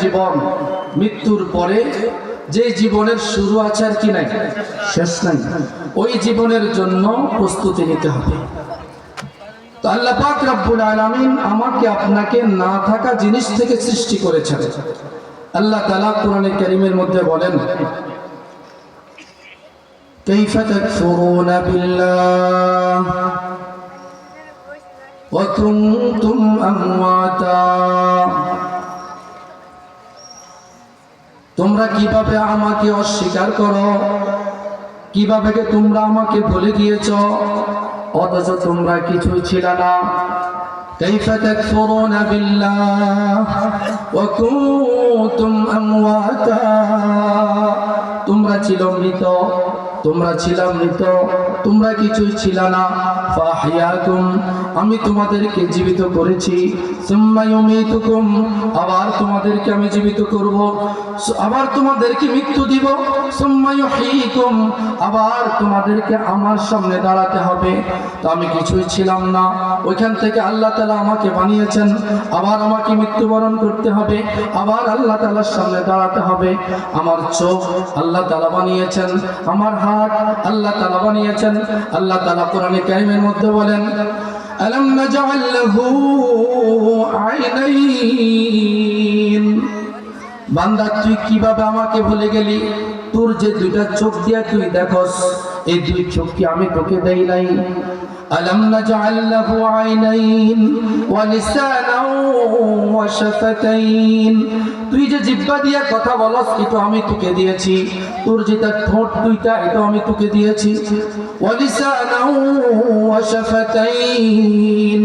জীবন মৃত্যুর পরে যে জীবনের শুরু আছে আর কি নাই শেষ নাই ওই জীবনের জন্য প্রস্তুতি নিতে হবে তো আল্লাহ পাক রব্বুল আলামিন আমাকে আপনাকে না থাকা জিনিস থেকে সৃষ্টি করেছেন আল্লাহ তাআলা কোরআনে কারীমের মধ্যে বলেন كيف تكفرون بالله وكنتم أمواتا তোমরা কিভাবে আমাকে অস্বীকার করো কিভাবে যে তোমরা আমাকে ভুলে গিয়েছ অথচ তোমরা কিছুই ছিল না كيف تكفرون بالله وكنتم أمواتا তোমরা ছিল মৃত তোমরা ছিল মৃত তোমরা কিছুই ছিল না ফাহিয়াকুম আমি তোমাদেরকে জীবিত করেছি সুম্মা ইউমিতুকুম আবার তোমাদেরকে আমি জীবিত করব আবার তোমাদেরকে মৃত্যু দিব। আবার তোমাদেরকে আমার সামনে দাঁড়াতে হবে। তো আমি কিছুই ছিলাম না। ওইখান থেকে আল্লাহ তালা আমাকে বানিয়েছেন। আবার আমাকে মৃত্যুবরণ করতে হবে। আবার আল্লাহ তাআলার সামনে দাঁড়াতে হবে। আমার চোখ আল্লাহ তালা বানিয়েছেন। আমার হাত আল্লাহ তালা বানিয়েছেন। আল্লাহ তালা কোরআনে কারিমের মধ্যে বলেন, আলম লাহু আইনাইন? বান্দা, তুই কীভাবে আমাকে ভুলে গেলি? তোর যে দুইটা চোখ দিয়া তুই দেখস, এই দুই চোখ কি আমি তোকে দেই নাই? লাহু আইনাইন ওয়া লিসানাও ওয়া শাফাতাইন। তুই যে জিহ্বা দিয়া কথা বলস, এটা আমি তোকে দিয়েছি। তোর যেটা ঠোঁট দুইটা, এটা আমি তোকে দিয়েছি। ওয়া লিসানাও ওয়া শাফাতাইন।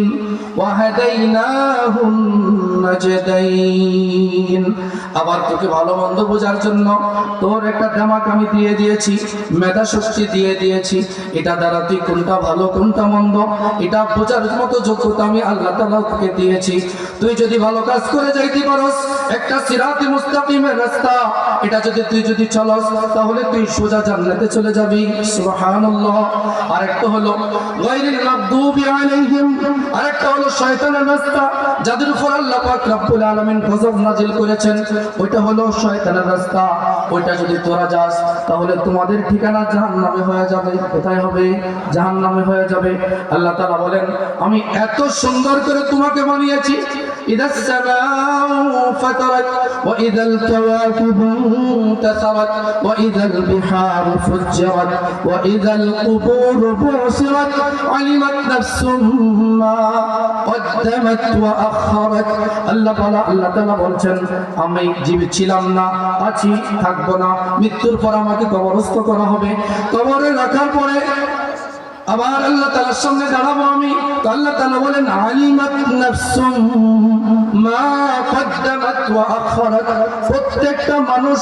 আবার তোকে ভালো মন্দ বোঝার জন্য তোর একটা দামাক আমি দিয়ে দিয়েছি, মেধা শক্তি দিয়ে দিয়েছি। এটা দ্বারা তুই কোনটা ভালো, কোনটা মন্দ, এটা বোঝার মতো যোগ্যতা আমি আল্লাহ তালা তোকে দিয়েছি। তুই যদি ভালো কাজ করে যাইতে পারস একটা সিরাতি মুস্তাকিমের রাস্তা। এটা যদি তুই যদি চলস, তাহলে তুই সোজা জান্নাতে চলে যাবি। সুবহানাল্লাহ। আরেকটা হলো, গায়রিল মাগদুবি আলাইহিম। আরেকটা হলো, শয়তানের রাস্তা, যাদের উপর আল্লাহ পাক রব্বুল আলামিন গজব নাজিল করেছেন। ওইটা হলো শয়তানের রাস্তা। ওইটা যদি তোরা যাস, তাহলে তোমাদের ঠিকানা জাহান্নামে হয়ে যাবে। কোথায় হবে? জাহান্নামে হয়ে যাবে। আল্লাহ তাআলা বলেন, আমি এত সুন্দর করে তোমাকে বানিয়েছি। ইদাস فطرت وإذا الكواكب انتثرت وإذا البحار فجرت وإذا القبور بعثرت علمت نفس ما قدمت وأخرت আল্লাহ তাআলা আল্লাহ তাআলা বলছেন আমি জীবিত ছিলাম না আছি থাকবো না মৃত্যুর পর আমাকে কবরস্থ করা হবে কবরে রাখার পরে আবার আল্লাহ তালার সামনে দাঁড়াবো আমি। তো আল্লাহ তাআলা বলেন মা প্রত্যেকটা মানুষ,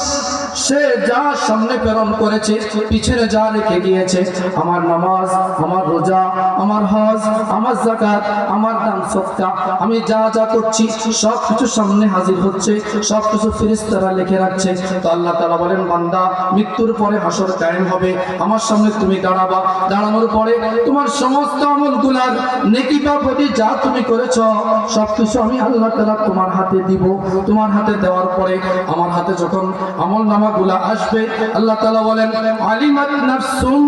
সে যা সামনে প্রেরণ করেছে, পিছনে যা রেখে গিয়েছে, আমার নামাজ, আমার রোজা, আমার হজ, আমার জাকাত আমার দান সদকা আমি যা যা করছি, সব কিছু সামনে হাজির হচ্ছে, সব কিছু ফেরেশতারা লিখে রাখছে। তো আল্লাহ তাআলা বলেন, বান্দা, মৃত্যুর পরে হাসর কায়েম হবে। আমার সামনে তুমি দাঁড়াবা। দাঁড়ানোর পরে তোমার সমস্ত আমলগুলার নেকি বা যা তুমি করেছ, সব কিছু আমি আল্লাহ তাআলা তোমার হাতে দিব। তোমার হাতে দেওয়ার পরে আমার হাতে যখন আমল নামাগুলা আসবে, আল্লাহ তাআলা বলেন, আলিমাত নাফসুম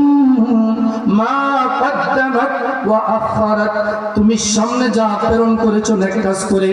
তুমি সামনে যা প্রেরণ করেছ, নেক কাজ করে